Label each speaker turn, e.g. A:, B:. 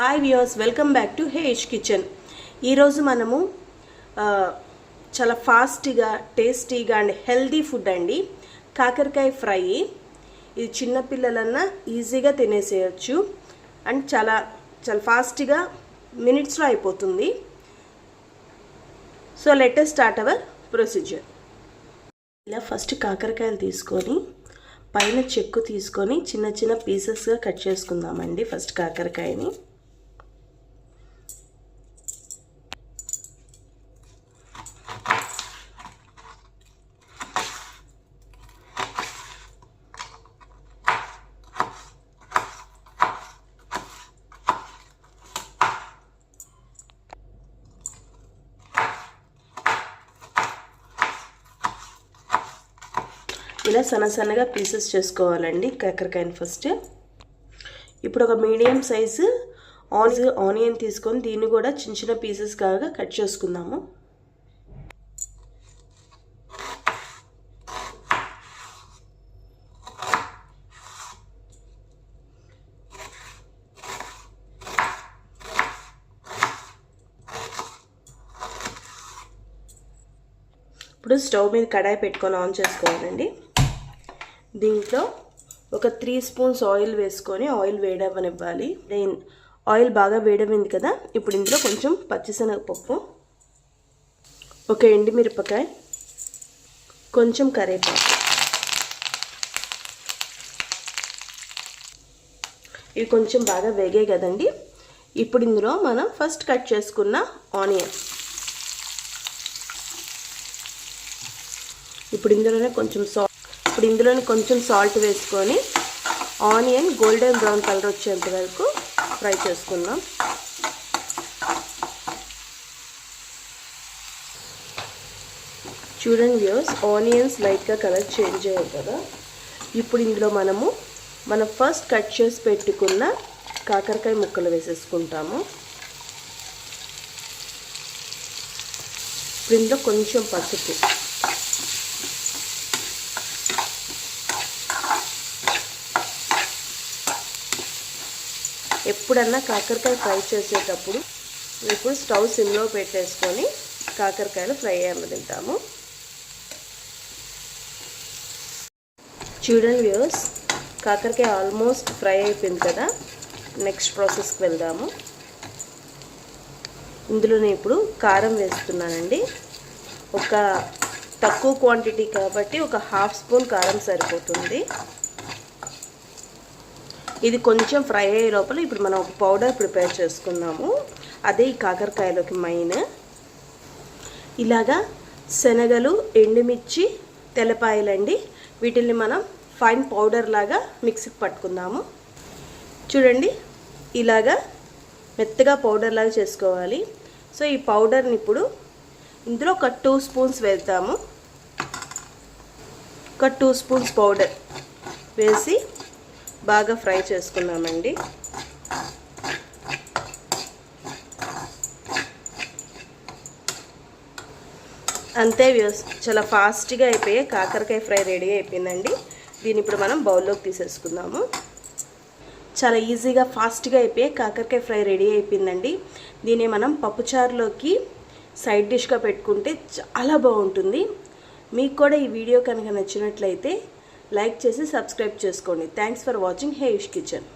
A: Hi viewers welcome back to హేష్ kitchen ఈరోజు మనము చాలా ఫాస్ట్గా టేస్టీగా అండ్ హెల్దీ ఫుడ్ అండి. కాకరకాయ ఫ్రై. ఇది చిన్నపిల్లలన్నా ఈజీగా తినేసేయచ్చు. అండ్ చాలా చాలా ఫాస్ట్గా మినిట్స్లో అయిపోతుంది. So let's start our procedure ఇలా ఫస్ట్ కాకరకాయలు తీసుకొని పైన చెక్కు తీసుకొని చిన్న చిన్న పీసెస్గా కట్ చేసుకుందామండి ఫస్ట్ కాకరకాయని. ఇలా సన్న సన్నగా పీసెస్ చేసుకోవాలండి కాకరకాయని ఫస్ట్. ఇప్పుడు ఒక మీడియం సైజు ఆనియన్ ఆనియన్ తీసుకొని దీన్ని కూడా చిన్న చిన్న పీసెస్ కాగా కట్ చేసుకుందాము. ఇప్పుడు స్టవ్ మీద కడాయి పెట్టుకొని ఆన్ చేసుకోవాలండి. దీంట్లో ఒక త్రీ స్పూన్స్ ఆయిల్ వేసుకొని ఆయిల్ వేడవనివ్వాలి దెన్ ఆయిల్ బాగా వేడవింది కదా ఇప్పుడు ఇందులో కొంచెం పచ్చిశనగపప్పు ఒక ఎండిమిరపకాయ కొంచెం కరేపాకు ఇవి కొంచెం బాగా వేగాయి కదండి. ఇప్పుడు ఇందులో మనం ఫస్ట్ కట్ చేసుకున్న ఆనియన్. ఇప్పుడు ఇందులోనే కొంచెం సాఫ్ట్ ఇప్పుడు ఇందులోనే కొంచెం సాల్ట్ వేసుకొని ఆనియన్ గోల్డెన్ బ్రౌన్ కలర్ వచ్చేంత వరకు ఫ్రై చేసుకుందాం. చూడండి వ్యూస్ ఆనియన్స్ లైట్గా కలర్ చేంజ్ అయ్యాయి కదా. ఇప్పుడు ఇందులో మనము మనం ఫస్ట్ కట్ చేసి పెట్టుకున్న కాకరకాయ ముక్కలు వేసేసుకుంటాము. ఇప్పుడు ఇందులో కొంచెం పసుపు. ఎప్పుడన్నా కాకరకాయ ఫ్రై చేసేటప్పుడు ఇప్పుడు స్టవ్ సిమ్లో పెట్టేసుకొని కాకరకాయలు ఫ్రై తింటాము. చూడండి వ్యూస్ కాకరకాయ ఆల్మోస్ట్ ఫ్రై అయిపోయింది కదా. నెక్స్ట్ ప్రాసెస్కి వెళ్దాము. ఇందులోనే ఇప్పుడు కారం వేస్తున్నానండి. ఒక తక్కువ క్వాంటిటీ కాబట్టి ఒక హాఫ్ స్పూన్ కారం సరిపోతుంది. ఇది కొంచెం ఫ్రై అయ్యే లోపల ఇప్పుడు మనం ఒక పౌడర్ ప్రిపేర్ చేసుకుందాము. అదే ఈ కాకరకాయలోకి మెయిన్ ఇలాగా శనగలు ఎండుమిర్చి తెల్లపాయలండి. వీటిని మనం ఫైన్ పౌడర్ లాగా మిక్సీకి పట్టుకుందాము. చూడండి ఇలాగా మెత్తగా పౌడర్ లాగా చేసుకోవాలి. సో ఈ పౌడర్ని ఇప్పుడు ఇందులో ఒక టూ స్పూన్స్ వేద్దాము. ఒక టూ స్పూన్స్ పౌడర్ వేసి బాగా ఫ్రై చేసుకున్నామండి. అంతే చాలా ఫాస్ట్గా అయిపోయి కాకరకాయ ఫ్రై రెడీ అయిపోయిందండి. దీన్ని ఇప్పుడు మనం బౌల్లోకి తీసేసుకుందాము. చాలా ఈజీగా ఫాస్ట్గా అయిపోయి కాకరకాయ ఫ్రై రెడీ అయిపోయిందండి. దీన్ని మనం పప్పుచారులోకి సైడ్ డిష్గా పెట్టుకుంటే చాలా బాగుంటుంది. మీకు కూడా ఈ వీడియో కనుక నచ్చినట్లయితే లైక్ చేసి సబ్స్క్రైబ్ చేసుకోండి. థ్యాంక్స్ ఫర్ వాచింగ్ హేష్ కిచెన్